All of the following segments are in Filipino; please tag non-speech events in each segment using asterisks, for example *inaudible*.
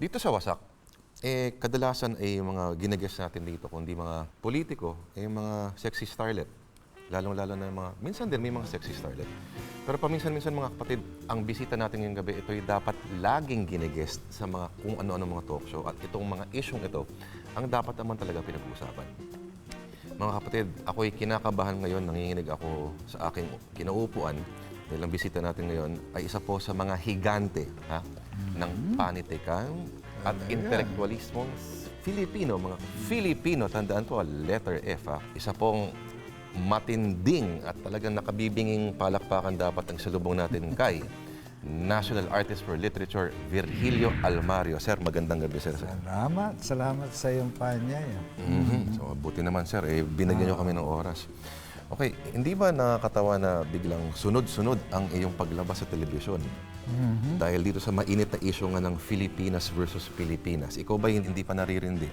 Dito sa Wasak, eh, kadalasan ay yung mga ginagas natin dito, kundi mga politiko, eh, yung mga sexy starlet. Lalong-lalo na mga, minsan din may mga sexy starlet. Pero paminsan-minsan mga kapatid, ang bisita natin ngayong gabi, ito'y dapat laging ginagest sa mga kung ano-ano mga talk show. At itong mga isyong ito, ang dapat naman talaga pinag-uusapan. Mga kapatid, ako'y kinakabahan ngayon, nanginginig ako sa aking kinaupuan. Dahil ang bisita natin ngayon ay isa po sa mga higante ha, ng panitikan at intelektualismo Filipino, mga Filipino, tandaan po, letter F ha. Isa pong matinding at talagang nakabibinging palakpakan dapat ang salubong natin *laughs* kay National Artist for Literature, Virgilio Almario. Sir, magandang gabi, sir. Salamat, salamat sa iyong panyaya. Mhm. So, buti naman sir, eh, binigyan nyo kami ng oras. Okay, hindi ba nakakatawa na biglang sunod-sunod ang iyong paglabas sa telebisyon? Dahil dito sa mainit na issue nga ng Filipinas versus Pilipinas. Ikaw ba hindi pa naririndi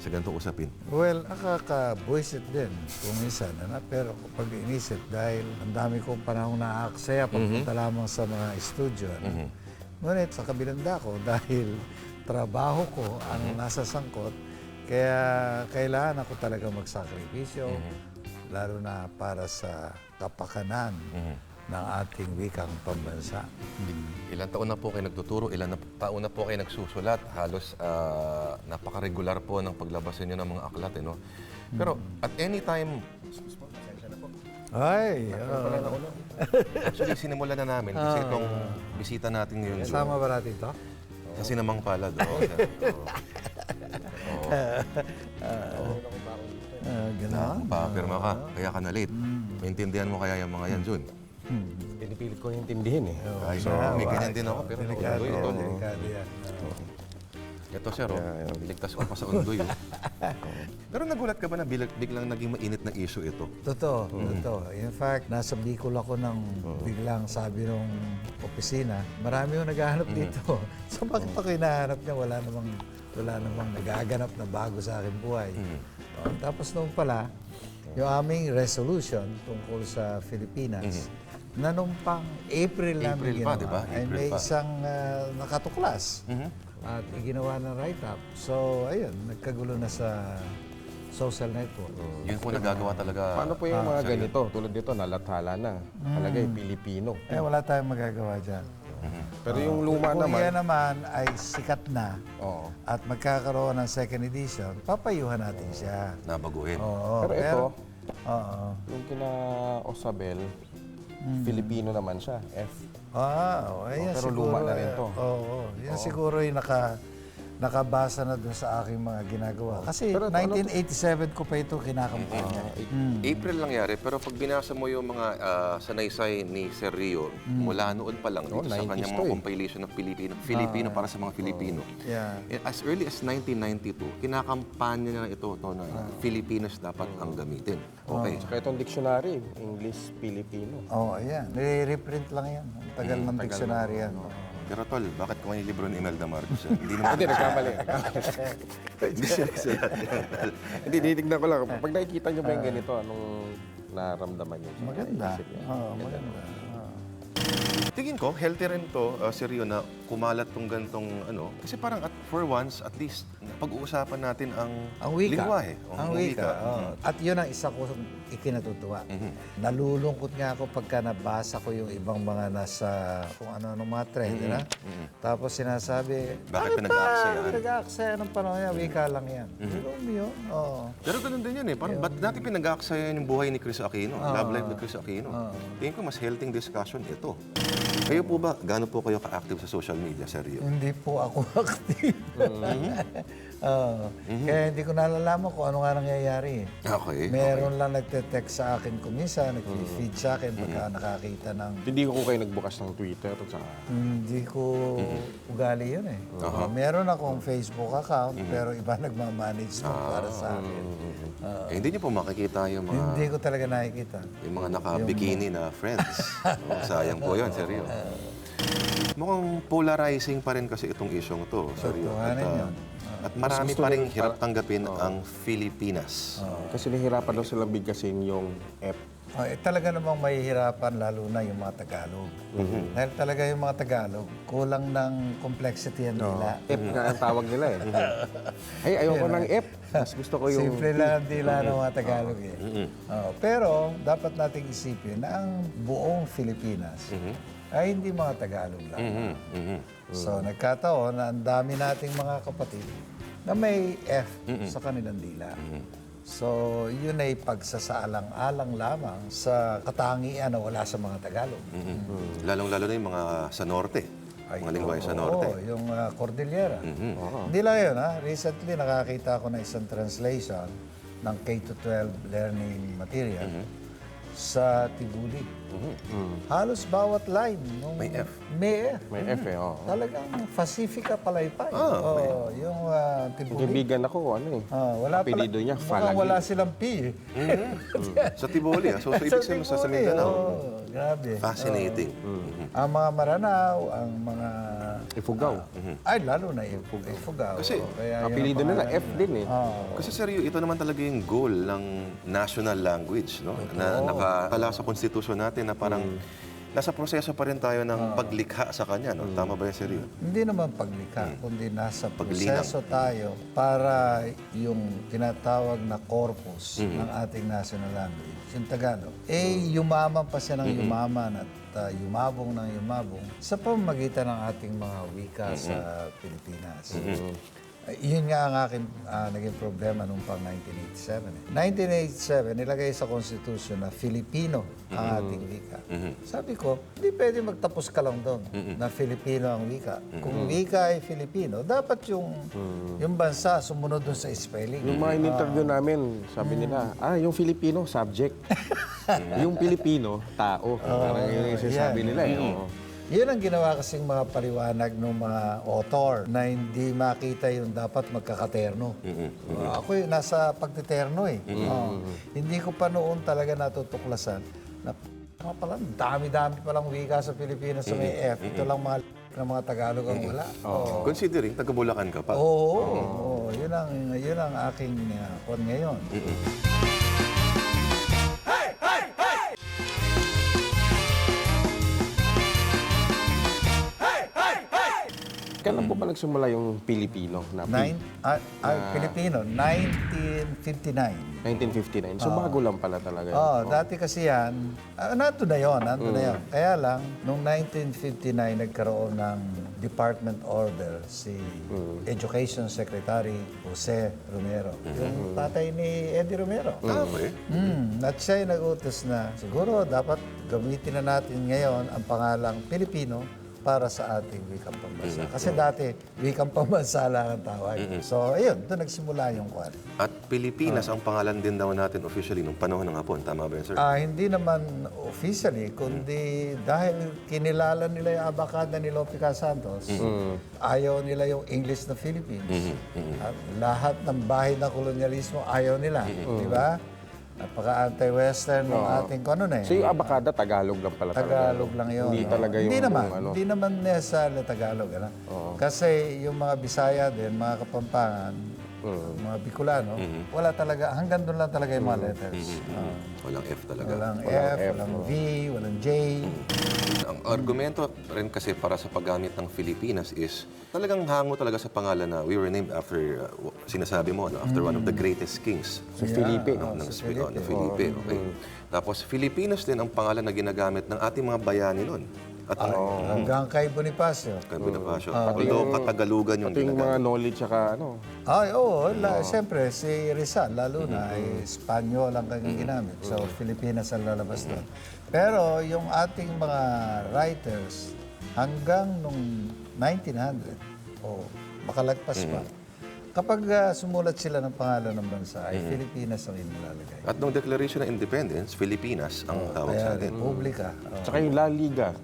sa ganitong usapin? Well, nakaka-buisit din kung minsan, ano? pero kapag inisip, dahil ang dami kong panahon na aaksaya pagpunta lamang sa mga studio. Ano? Ngunit sa kabilang dako, *laughs* dahil trabaho ko ang nasa sangkot, kaya kailangan ako talaga magsakripisyo, lalo na para sa kapakanan ng ating wikang pambansa. Ilan taon na po kayo nagtuturo, ilan na taon na po kayo nagsusulat, halos ah, napaka-regular po ng paglabas ninyo ng mga aklat. Eh, no? Pero at any time, Ay, oo. *laughs* actually sinimulan na namin kasi itong bisita natin ngayon. Zoom, Kasama ba natin to? Kasi namang palad. Oo, sir. Oo. Ah, Na, gano'n. papirma ka, kaya ka na late. Maintindihan mo kaya yung mga yan, Jun. Pinipilit ko intindihin eh. Ay, so, may ganyan din ako, pero Delikado undoy ito. delikado yan. Ito, sir, oh. ligtas ko pa sa undoy. oh. *laughs* Pero nagulat ka ba na bilag- biglang naging mainit na issue ito? Totoo, totoo. In fact, nasa Bicol ako nang biglang sabi nung opisina, marami yung naghahanap dito. *laughs* so bakit ako hinahanap niya? Wala namang, wala namang nagaganap na bago sa aking buhay. Oh, tapos nung pala, yung aming resolution tungkol sa Pilipinas, na nung pang April namin April pa, ginawa, di ba? ay April may pa. isang ah, nakatuklas at iginawa ng write-up. So, ayun, nagkagulo na sa social network. Yun po nagagawa talaga. Paano po yung mga ganito? Tulad dito, nalathala na. Talaga yung Pilipino. Eh, wala tayong magagawa dyan. Pero yung luma Kung naman, yan naman ay sikat na oo. at magkakaroon ng second edition, papayuhan natin siya. Nabaguhin. Oo, Pero ito, Oo. yung kina Osabel, Filipino naman siya, F. Ah, oh, ayan pero siguro. luma na rin to. Oo, yan siguro yung naka, nakabasa na dun sa aking mga ginagawa. Kasi Pero ano 1987 ko pa ito kinakampanya. April lang yari, pero pag binasa mo yung mga ah, sanaysay ni Sir Rio, mula noon pa lang, dito sa 90s kanyang to mga eh. compilation ng Filipino, Filipino para sa mga Filipino. Yeah. Eh, As early as 1992, kinakampanya na ito to na Filipinas dapat ang gamitin. Okay. Saka itong dictionary, English, Filipino. Oo, oh, ayan. Nire-reprint lang yan. Ang tagal ng dictionary yan. Pero tol, bakit kung may libro ni Imelda Marcos yan? Hindi *laughs* naman Hindi, nagkamali. *laughs* hindi siya nagsulat. Hindi, ditignan ko lang. Pag nakikita nyo ba yung ganito, anong naramdaman sa Maganda. Oo, maganda. Tingin ko, healthy rin to, uh, Sir Rio, na kumalat tong gantong ano. Kasi parang at, for once, at least, pag-uusapan natin ang, Ang wika. lingwahe. O, Ang wika. oo. At yun ang isa ko ikinatutuwa. Nalulungkot nga ako pagka nabasa ko yung ibang mga nasa kung ano-ano mga trend. na? Tapos sinasabi, Bakit pinag-aaksaya?" Pinag-aaksaya ng panahon yan. Wika lang yan. Pero yun, oo. Pero ganun din yun eh. Parang ba't natin pinag-aaksayan yung buhay ni Chris Aquino? Love life ni Chris Aquino. Tingin ko mas healthy discussion ito. Kayo po ba, gaano po kayo ka-active sa social media, Sir Rio? Hindi po ako *laughs* active. Oo. Kaya hindi ko nalalaman kung ano nga nangyayari. Okay. Meron lang nagte-text sa akin kung minsan, nag-feed sa akin pagka nakakita ng Hindi ko kayo nagbukas ng Twitter. Tsaka, Hindi ko ugali yun eh. Meron akong Facebook account, pero iba *laughs* nagmamanage nun para sa akin. eh, hindi niyo po makikita yung mga, Hindi ko talaga nakikita. yung mga naka-bikini na friends. oh, sayang po yun, Sir Rio. *laughs* Mukhang polarizing pa rin kasi itong isyong to, Sir Rio. At, Tuhanin ah, yun. At marami pa rin hirap tanggapin ang Filipinas. Kasi nahihirapan daw silang bigkasin yung F. Oh, eh, talaga namang mahihirapan lalo na yung mga Tagalog. Dahil talaga yung mga Tagalog, kulang ng complexity yan nila. F nga ang tawag nila eh. Ay, ayoko ng F. Mas gusto ko yung... Simple lang ang dila ng mga Tagalog eh. Oh, pero dapat nating isipin na ang buong Pilipinas ay hindi mga Tagalog lang. Mhm, mhm. So nagkataon na ang dami nating mga kapatid na may F sa kanilang dila. So yun ay pagsasaalang-alang lamang sa katangian na wala sa mga Tagalog. Mhm. Lalong-lalo na yung mga sa norte. mga lingwahe sa norte. Oo, yung uh, Cordillera. Hindi lang yun, ha? Recently, nakakita ako ng isang translation ng K-12 learning material sa Tibuli. Halos bawat line. Nung, May F. May F. May F eh, oo. Talagang Pacifica Palaypay. Ah, Oo, yung uh, Yung Tibuli. kaibigan ako, ano eh. Ah, wala pala. Apelido niya, mukhang Falagi. wala silang P. eh. Sa Tiboli, ah. so, so ibig *laughs* sabihin sa, sa Tibuli, Mindanao. oo, grabe. Fascinating. Ang mga Maranao, ang mga... Ifugao. Ay, lalo na yung Ifugao. Kasi, Oo, kaya yun ang Apelido nila, pangalan F din eh. Kasi seryo, ito naman talaga yung goal ng national language, no? Na nakatala sa konstitusyon natin na parang nasa proseso pa rin tayo ng paglikha sa kanya, no? Tama ba yan, seryo? Hindi naman paglikha, kundi nasa Paglinang. proseso tayo para yung tinatawag na corpus ng ating national language, yung Tagalog, eh yumaman pa siya ng yumaman at uh, yumabong ng yumabong sa pamamagitan ng ating mga wika sa Pilipinas. Uh, yun nga ang aking ah, naging problema nung pang 1987. eh. 1987, nilagay sa Constitution na Filipino ang ating wika. Sabi ko, hindi pwede magtapos ka lang doon na Filipino ang wika. Kung wika ay Filipino, dapat yung, yung bansa sumunod doon sa spelling. Yung mga in-interview namin, sabi nila, ah, yung Filipino, subject. *laughs* yung Pilipino, tao. Parang yun yung sinasabi yan. nila eh. oo. Yun ang ginawa kasing mga paliwanag ng mga author na hindi makita yung dapat magkakaterno. Uh, ako yung nasa pagtiterno eh. Oo. Hindi ko pa noon talaga natutuklasan na mga pala, dami-dami palang wika sa Pilipinas sa may F. Ito lang mga ng mga Tagalog ang wala. Oo. Considering, taga-Bulacan ka pa. Oo, oo. yun ang yun ang aking uh, kon ngayon. Kailan po ba nagsimula yung Pilipino na? Nine, ah, ah, Pilipino, 1959. 1959. So bago lang pala talaga. yun. Oh, dati kasi yan, uh, nato na yon, nato na yon. Kaya lang, noong 1959, nagkaroon ng department order si Education Secretary Jose Romero. Yung tatay ni Eddie Romero. Ah, okay. Mm, at siya nag-utos na siguro dapat gamitin na natin ngayon ang pangalang Pilipino para sa ating wikang pambansa. Kasi dati, wikang pambansa lang ang tawag. So, ayun, doon nagsimula yung kwan. At Pilipinas ang pangalan din daw natin officially nung panahon ng Hapon. Tama ba yan, sir? Ah, hindi naman officially, kundi dahil kinilala nila yung abakada ni Lope Santos, ayaw nila yung English na Philippines. At lahat ng bahay na kolonyalismo ayaw nila, di ba? Napaka-anti-western ng ating kanon eh. So yung abakada, Tagalog lang pala talaga. Tagalog lang yun. Hindi no? talaga yung Hindi naman. ano. Hindi naman necessarily Tagalog. Ano? Kasi yung mga Bisaya din, mga Kapampangan, mga Bicolano, wala talaga, hanggang doon lang talaga yung mga letters. Ah, Walang F talaga. walang F, walang V, walang J. Ang argumento rin kasi para sa paggamit ng Filipinas is talagang hango talaga sa pangalan na we were named after, uh, w- sinasabi mo, no, after one of the greatest kings. Sa Filipe. No, ng Spi- oh, ng Filipe. Okay. Tapos Filipinos din ang pangalan na ginagamit ng ating mga bayani noon. At ang Hanggang kay Bonifacio. kay Bonifacio. Although katagalugan yung Ito yung ginagamit. mga knowledge saka ano. Ay, oo. La, Siyempre, si Rizal, lalo na, ay Espanyol ang kanyang ginamit. So, Pilipinas ang lalabas doon. Pero yung ating mga writers, hanggang nung 1900, o makalagpas pa, kapag ah, sumulat sila ng pangalan ng bansa, ay Pilipinas ang inilalagay. At nung Declaration of Independence, Filipinas ang tawag sa Kaya atin. Republika. Oh. Tsaka yung La Liga.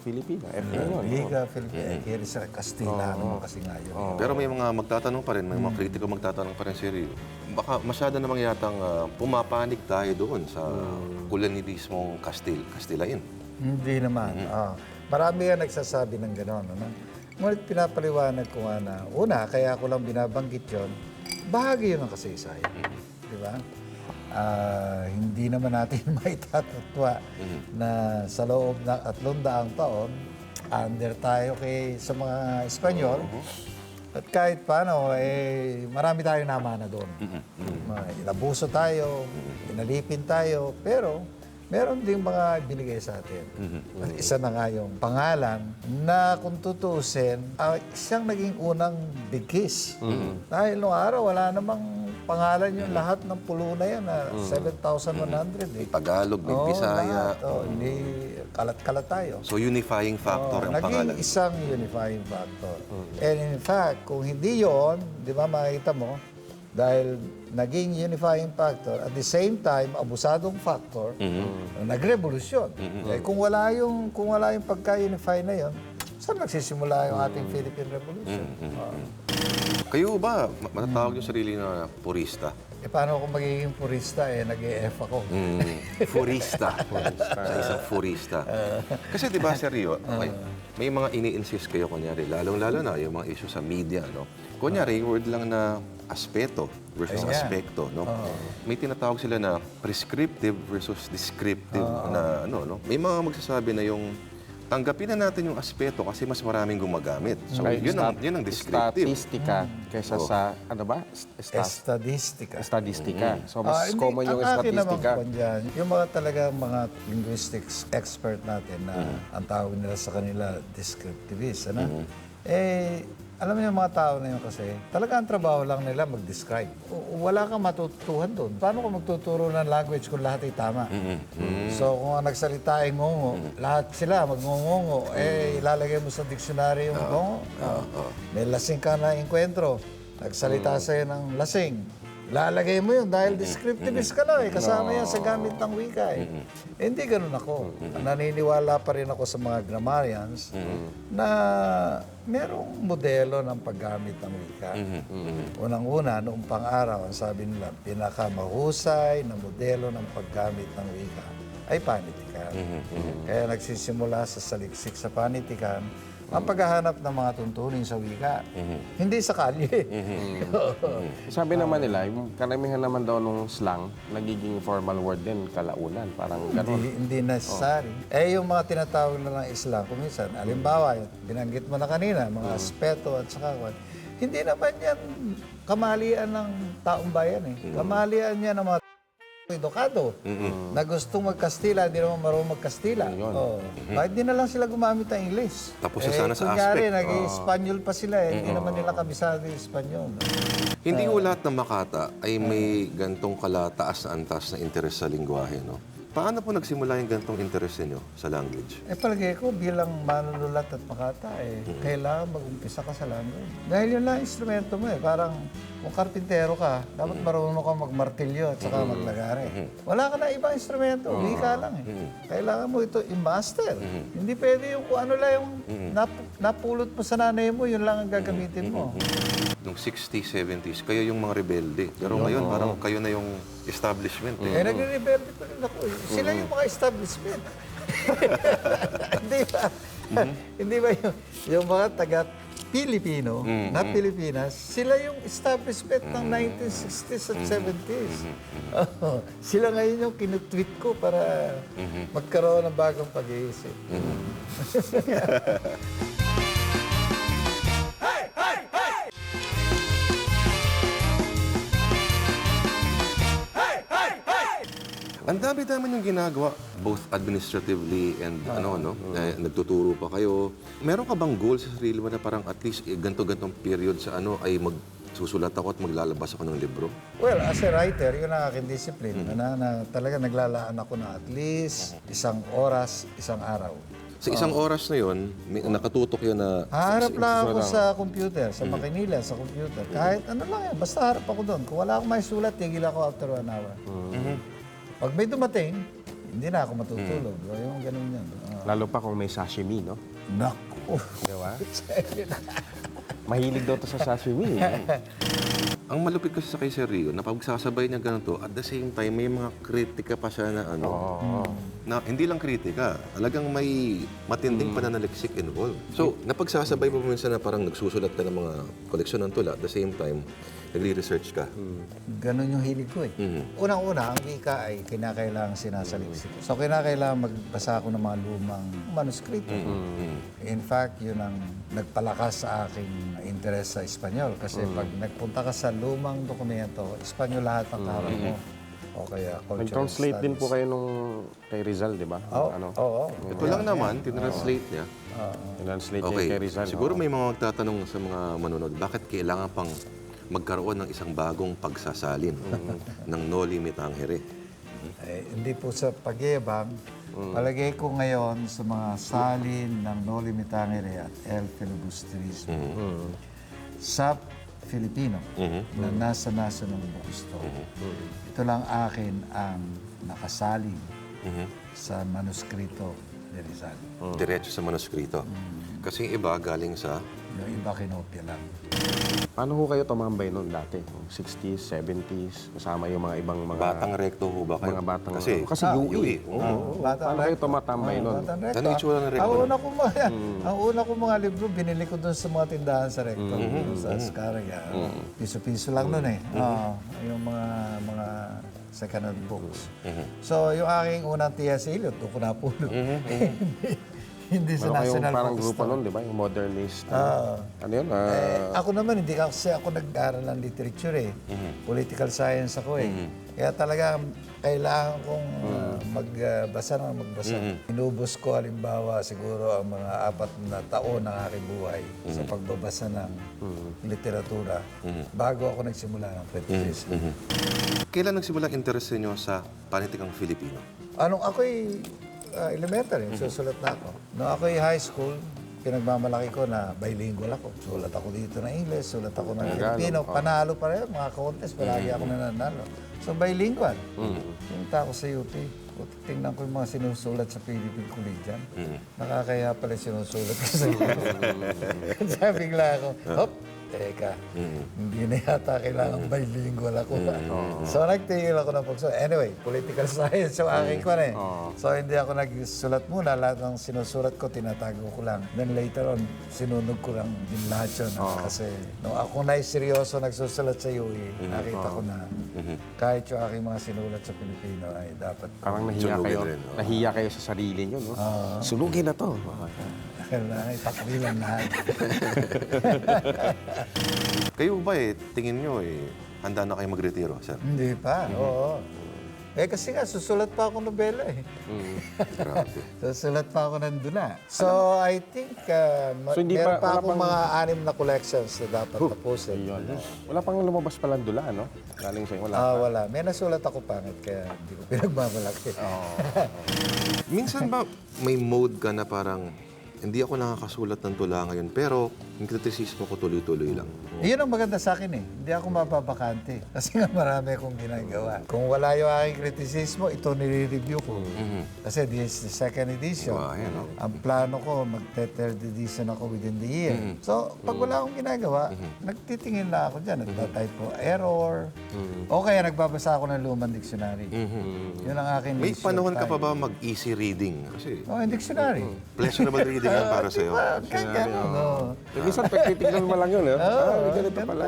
Filipina. F na yun. Liga Filipina. Kaya sa Kastila naman kasi nga yun. Pero may mga magtatanong pa rin, may mga kritiko magtatanong pa rin, Sir. Baka masyado namang yatang ah, pumapanig tayo doon sa kolonialismong Kastil, Kastilain. Hindi naman. Ah, marami nga nagsasabi ng gano'n. Ano? Ngunit pinapaliwanag ko nga na, una, kaya ko lang binabanggit yon, bahagi yun ng kasaysayan. Di ba? Ah, hindi naman natin *laughs* maitatutwa na sa loob ng tatlong daang taon, under tayo kay sa mga Espanyol. At kahit paano, eh, marami tayong namana doon. Inabuso tayo, inalipin tayo, pero meron ding mga binigay sa atin. At isa na nga yung pangalan na kung tutusin, ah, siyang naging unang big kiss. Dahil noong araw, wala namang pangalan yung lahat ng pulo na yan, na 7,100. Eh. Tagalog, may Oo, Bisaya. lahat. Oo, hindi kalat-kalat tayo. So unifying factor ang Naging pangalan. isang unifying factor. And in fact, kung hindi yon, di ba makikita mo, dahil naging unifying factor, at the same time, abusadong factor, nagrevolusyon. Eh, kung wala yung, kung wala yung pagka-unify na yon, saan nagsisimula yung ating Philippine Revolution? Oo. Kayo ba, ma- matatawag yung sarili na purista? eh, paano ako magiging purista? Eh, nag-EF ako. Mm, furista. *laughs* Sa isang furista. *laughs* Kasi di ba, seryo, okay, may mga ini-insist kayo, kunyari, lalong-lalo na yung mga issue sa media, no? Kunyari, word lang na aspeto versus Ayan. aspekto, no? May tinatawag sila na prescriptive versus descriptive na ano, no? May mga magsasabi na yung tanggapin na natin yung aspeto kasi mas maraming gumagamit. So, Like yun ang, stat- yun ang descriptive. Statistika kaysa sa, ano ba? Stat- Estadistika. Statistika. So, mas Ah, hindi, common yung ang akin naman statistika. dyan, yung mga talaga mga linguistics expert natin na Mm-hmm. ang tawag nila sa kanila descriptivist, ano? Mm-hmm. Eh, alam mo yung mga tao na yun kasi, talaga ang trabaho lang nila mag-describe. O- Wala kang matututuhan doon. Paano ka magtuturo ng language kung lahat ay tama? Mm-hmm. So kung ang nagsalita ay ngongo, lahat sila magngongongo, eh ilalagay mo sa diksyonaryo yung ngongo. May lasing ka na enkwentro, nagsalita sa'yo ng lasing. Lalagay mo yun dahil descriptivist ka lang eh. Kasama yan sa gamit ng wika eh. Eh, Hindi ganun ako. Naniniwala pa rin ako sa mga grammarians na merong modelo ng paggamit ng wika. Unang-una, noong pang-araw, ang sabi nila, pinakamahusay na modelo ng paggamit ng wika ay panitikan. Kaya nagsisimula sa saliksik sa panitikan ang paghahanap ng mga tuntunin sa wika. Hindi sa kalye. *laughs* Sabi naman nila, yung karamihan naman daw nung slang, nagiging formal word din, kalaunan. Parang gano'n. hindi, hindi necessary. Eh, yung mga tinatawag na ng Islam, kung minsan, alimbawa, yung binanggit mo na kanina, mga aspeto at saka kwan, hindi naman yan kamalian ng taong bayan eh. Kamalian yan ng mga edukado na gustong magkastila, hindi naman marunong magkastila. Oh. Bakit di na lang sila gumamit ng English? Tapos eh, sana sa kunyari, aspect. nag-Espanyol pa sila eh. Hindi naman nila kabisado yung Espanyol. Hindi ko lahat ng Makata ay may gantong kalataas na antas na interes sa lingwahe, no? Paano po nagsimula yung gantong interes ninyo sa language? Eh palagay ko bilang manunulat at makata eh, kailangan mag-umpisa ka sa language. Dahil yun lang ang instrumento mo eh. Parang kung karpintero ka, dapat marunong ka magmartilyo at saka maglagare. Wala ka na ibang instrumento, wika lang eh. Kailangan mo ito i-master. Hindi pwede yung kung ano lang yung nap- napulot mo sa nanay mo, yun lang ang gagamitin mo. Noong 60s, 70s, kayo yung mga rebelde. Pero ngayon, parang kayo na yung establishment. Eh. Eh, nagre-rebelde pa rin ako. eh. Sila yung mga establishment. *laughs* Hindi ba? Hindi ba yung, yung mga taga Pilipino na Pilipinas, sila yung establishment ng 1960s at 70s. *laughs* Oo. sila ngayon yung kinutweet ko para magkaroon ng bagong pag-iisip. *laughs* Ang dami naman yung ginagawa, both administratively and ano, no? Eh, nagtuturo pa kayo. Meron ka bang goal sa sarili mo na parang at least eh, ganto-gantong period sa ano ay magsusulat ako at maglalabas ako ng libro? Well, as a writer, yun ang aking discipline. Na, na talaga naglalaan ako na at least isang oras, isang araw. Sa isang oras na yon, may nakatutok yun na Haharap lang ako sa computer, sa makinila, sa computer. Kahit ano lang yan, basta harap ako doon. Kung wala akong may sulat, tigil ako after one hour. Pag may dumating, hindi na ako matutulog. Yung ganun yan. Ah, Lalo pa kung may sashimi, no? naku. Di ba? *laughs* Mahilig daw to sa sashimi. eh. *laughs* Ang malupit kasi sa kay Sir Rio, na pagsasabay niya ganito, at the same time, may mga kritika pa siya na ano, na hindi lang kritika, talagang may matinding pananaliksik involved. So, napagsasabay mo minsan na parang nagsusulat ka ng mga koleksyon ng tula, at the same time, nagre-research ka. Ganon yung hilig ko eh. Mhm. Unang-una, ang wika ay kinakailangan sinasaliksik. So, kinakailangan magbasa ako ng mga lumang manuskrito. In fact, yun ang nagpalakas sa aking interest sa Espanyol. Kasi pag nagpunta ka sa lumang dokumento, Espanyol lahat ang kaharap mo. O kaya cultural Nag-translate din po studies. kayo nung kay Rizal, di ba? Oo, Ano? oo. Ito lang naman, tinranslate niya. Translate niya Okay, kay Rizal. siguro may mga magtatanong sa mga manonood, bakit kailangan pang magkaroon ng isang bagong pagsasalin *laughs* ng Noli Me Tangere? Eh, hindi po sa pagyabang. Palagay ko ngayon sa mga salin ng Noli Me Tangere at El Filibusterismo sa Filipino na nasa nasa ng gusto. Ito lang akin ang nakasalin sa manuskrito ni Rizal. Diretso sa manuskrito. Kasi iba galing sa Yung iba kinopya lang. Paano ho kayo tumambay noon dati? 60s, 70s, kasama yung mga ibang mga... batang recto ho ba kayo? Mga batang... Kasi, kasi Ah, UE. Oo, Batang Paano kayo tumatambay Oo, noon? Batang Recto. Ano yung itsura ng Recto? Ang una kong mga, ang una kong mga libro, binili ko doon sa mga tindahan sa Recto. Sa Scarga. Piso-piso lang noon eh. Oo, yung mga mga second-hand books. So, yung aking unang tiya sa Ilot, doon ko napulot. *laughs* Hindi sa Meron kayong National parang Bookstore. grupo noon, di ba? Yung modernist. Ah. ano yun? Ah, Eh, ako naman, hindi kasi ako nag-aral ng literature eh. Political science ako eh. Kaya talaga, kailangan kong uh, magbasa ng magbasa. Inubos ko, halimbawa, siguro ang mga apat na taon ng aking buhay sa pagbabasa ng literatura bago ako nagsimula ng criticism. kailan nagsimula ang interest niyo sa panitikang Filipino? Anong ako'y uh, elementary, susulat na ako. Nung ako'y high school, pinagmamalaki ko na bilingual ako. Sulat ako dito ng English, sulat ako ng Filipino. Panalo pa rin, mga contest, palagi ako nananalo. So bilingual. Punta ako sa UP. Tingnan ko yung mga sinusulat sa Philippine Collegian. Nakakaya pala sinusulat ko sa *laughs* *laughs* Sabi bigla ako, hop, teka, hindi na yata kailangan bilingual ako. So nagtingin ako ng pagsulat. Anyway, political *laughs* science yung aking ko eh. So hindi ako nagsulat muna. Lahat ng sinusulat ko, tinatago ko lang. Then later on, sinunog ko lang din lahat yun. Kasi nung ako na seryoso nagsusulat sa UE, nakita ko na kahit yung aking mga sinulat sa Pilipino ay dapat parang nahiya Sunugin kayo. rin, oh. Nahiya kayo sa sarili nyo, no? Sunugin na to. Kailangan itakbilan lahat. *laughs* Kayo ba eh, tingin niyo eh, handa na kayo magretiro, sir? Hindi pa, oo. Eh kasi nga, susulat pa ako nobela eh. *laughs* Grabe. susulat pa ako ng dula. So, I think, uh, ma- So, hindi meron pa- pa, wala akong pang- mga anim na collections na dapat tapusin. Yun. Wala pang lumabas palang dula, no? Galing sa'yo, wala. Ah, wala. May nasulat ako pangit, kaya hindi ko *laughs* pinagmamalaki. Minsan ba may mode ka na parang hindi ako nakakasulat ng tula ngayon, pero yung kritisismo ko tuloy-tuloy lang. Iyon ang maganda sa akin eh. Hindi ako mapapakante. *laughs* Kasi nga marami akong ginagawa. Kung wala yung aking kritisismo, ito nire-review ko. Kasi this is the second edition. Wow, ayan, no? Ang plano ko, magte-third edition ako within the year. So, pag wala akong ginagawa, nagtitingin lang ako dyan. Nagtatype po error. O kaya nagbabasa ako ng lumang dictionary. Yun ang aking May leisure panahon ka time. pa ba mag-easy reading? Kasi Oh, yung dictionary. pleasurable reading yan para *laughs* sa'yo. Ah, Kaya gano'n, no? Minsan, pagtitignan mo lang yun, eh. ah, may ganito pala.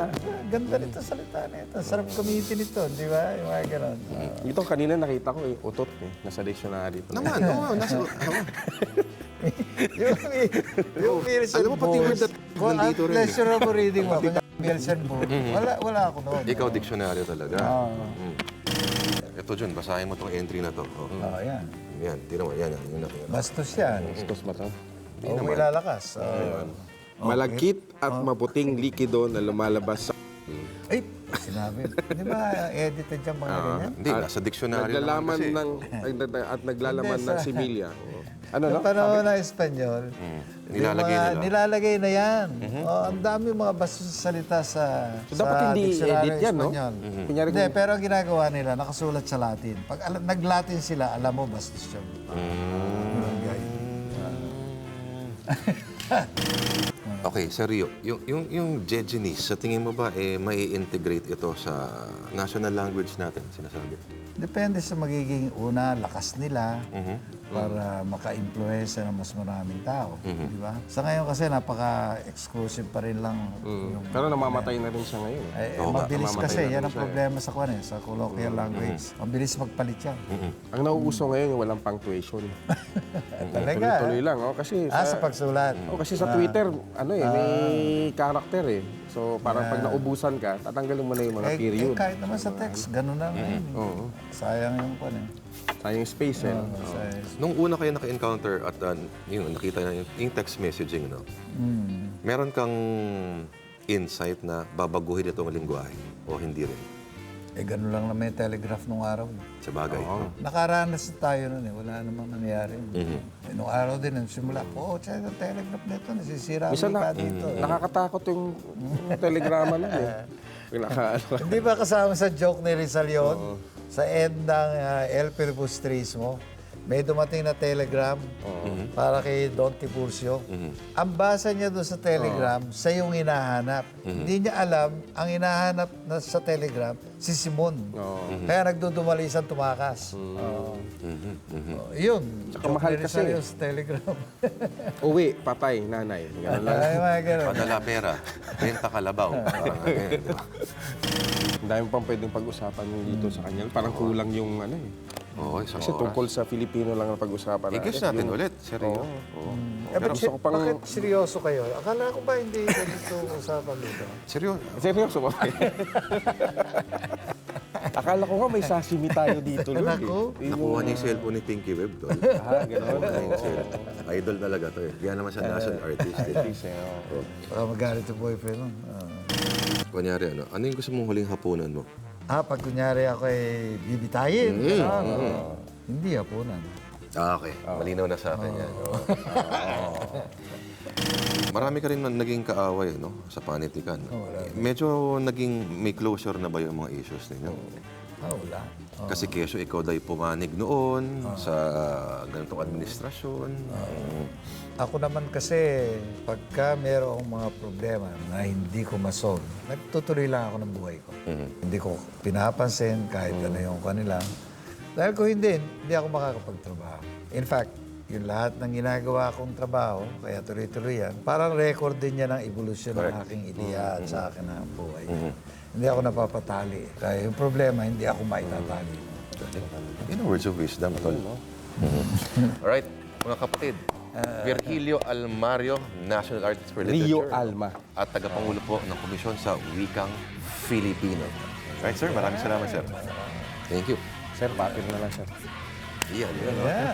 Ganda nito salita nito. Sarap gamitin ito, di ba? Yung mga gano'n. Ito kanina nakita ko eh, utot eh. Nasa dictionary. pa. Naman, oo, *laughs* nasa... oo. yung, yung Nielsen Alam mo, pati word that kung nandito rin eh. pleasurable reading mo, kanya Nielsen Board, wala, wala ako noon. Ikaw, diksyonaryo talaga. Oo. Mm. Ito, John, basahin mo tong entry na to. Oh. Oh, yan. Yan, tino mo, yan, yan. Yun, yun. Bastos yan. Bastos ba to? Huwag mo ilalakas. Oh. Malagkit at maputing likido na lumalabas sa... Ay, sinabi. Di ba edited yung mga ganyan? Hindi, nasa diksyonaryo naman Naglalaman kasi. ng... ay, at naglalaman Hindi, ng similya. Ano, no? Sa panahon ng Espanyol, Mm. yung Nilalagay mga- nila. Nilalagay na yan. Oh, ang dami mga bastos sa salita sa So, dapat hindi dictionary edit yan, no? Espanyol. Kunyari Hindi, pero ang ginagawa nila, nakasulat sa Latin. Pag alam, nag-Latin sila, alam mo, bastos yun. Mm. Ang gaya. Ah, Okay, Sir Rio, yung, yung, yung Jejenese, sa tingin mo ba eh, may integrate ito sa national language natin, sinasabi? Depende sa magiging una, lakas nila Mhm. para maka-influensya ng mas maraming tao. Mhm. Di ba? Sa ngayon kasi napaka-exclusive pa rin lang. Mm. Pero namamatay na rin siya ngayon. eh. Eh, Oo nga, mabilis kasi, yan ang siya eh. problema sa kwan eh, sa colloquial language. Mabilis magpalit yan. Mhm. Ang nauuso ngayon yung walang punctuation. *laughs* Talaga. Tuloy-tuloy lang. Oh, kasi Ah, sa pagsulat. Oh, kasi sa Twitter, ano eh, may character eh. So, parang pag naubusan ka, tatanggalin mo na yung mga Eh, eh, period. kahit naman sa text, ganun na. ngayon eh. Oo. Sayang yung kwan eh. Sayang space eh. no? Sa- Nung una kayo naka-encounter at uh, yun, nakita na yung, yung text messaging, no? Mm. meron kang insight na babaguhin itong lingwahe o hindi rin? Eh, ganun lang naman yung telegraph nung araw. Sa bagay. no? Nakaranas na tayo nun eh. Wala namang nangyari. Mhm. Eh, nung araw din, nung simula, oh, check yung telegraph nito. Nasisira ang na, dito. nakakatakot yung, yung *laughs* telegrama nun eh. Hindi ba kasama sa joke ni Rizal yun? Sa end ng uh, El Filibustrismo, may dumating na telegram para kay Don Tiburcio. Ang basa niya doon sa telegram, sa yung hinahanap. Hindi niya alam, ang hinahanap na sa telegram, si Simon. Kaya nagdudumalisan tumakas. Oo. Oh, yun. Tsaka Joke mahal ni kasi. yun sa telegram. *laughs* uwi, patay, nanay. Ganun lang. Ay, mga ganun. Padala pera, renta kalabaw. Parang *laughs* ganyan, di ba? Ang dami pang pwedeng pag-usapan dito sa kanya. Parang kulang yung ano eh. Oo, isang Kasi oras. tungkol sa Filipino lang ang pag-usapan I-guess natin ulit, Sir Rio. Oo. Eh, Pero gusto ko pang... Bakit seryoso kayo? Akala ko ba hindi ganito usapan dito? Seryo, Seryoso ba? *laughs* Akala ko nga may sashimi tayo dito. Lord, eh. Naku. Yung- nakuha niya yung cellphone ni Pinky Web doon. Ah, gano'n. Nakuha niya yung cellphone. Idol talaga to eh. Kaya naman siya national artist eh. Please, eh, oh. Baka magalit yung boyfriend mo. Ah. Kunyari, ano, ano yung gusto mong huling hapunan mo? Ah, pag kunyari ako ay bibitayin. gano'n. Ah, Hindi hapunan. Ah, okay. Malinaw na sa akin yan. Marami ka rin man naging kaaway no, sa panitikan. Medyo naging may closure na ba yung mga issues ninyo? Ah, wala. Kasi keso ikaw daw pumanig noon sa ganitong administrasyon. Ako naman kasi, pagka merong mga problema na hindi ko masolve, nagtutuloy lang ako ng buhay ko. Hindi ko pinapansin kahit ano yung kanila. Dahil kung hindi, hindi ako makakapagtrabaho. In fact, yung lahat ng ginagawa kong trabaho, kaya tuloy-tuloy yan, parang record din yan ng evolusyon ng aking ideya at sa akin ng buhay. Hindi ako napapatali. Kaya yung problema, hindi ako maitatali. In a words of wisdom, tol. Mhm. Alright, mga kapatid. Virgilio Almario, National Artist for Rio Literature. Alma. At tagapangulo po ng Komisyon sa Wikang Filipino. Right, sir? Maraming salamat, sir. Thank you. Sir, papir na lang, sir. Iyan, yan. Yeah.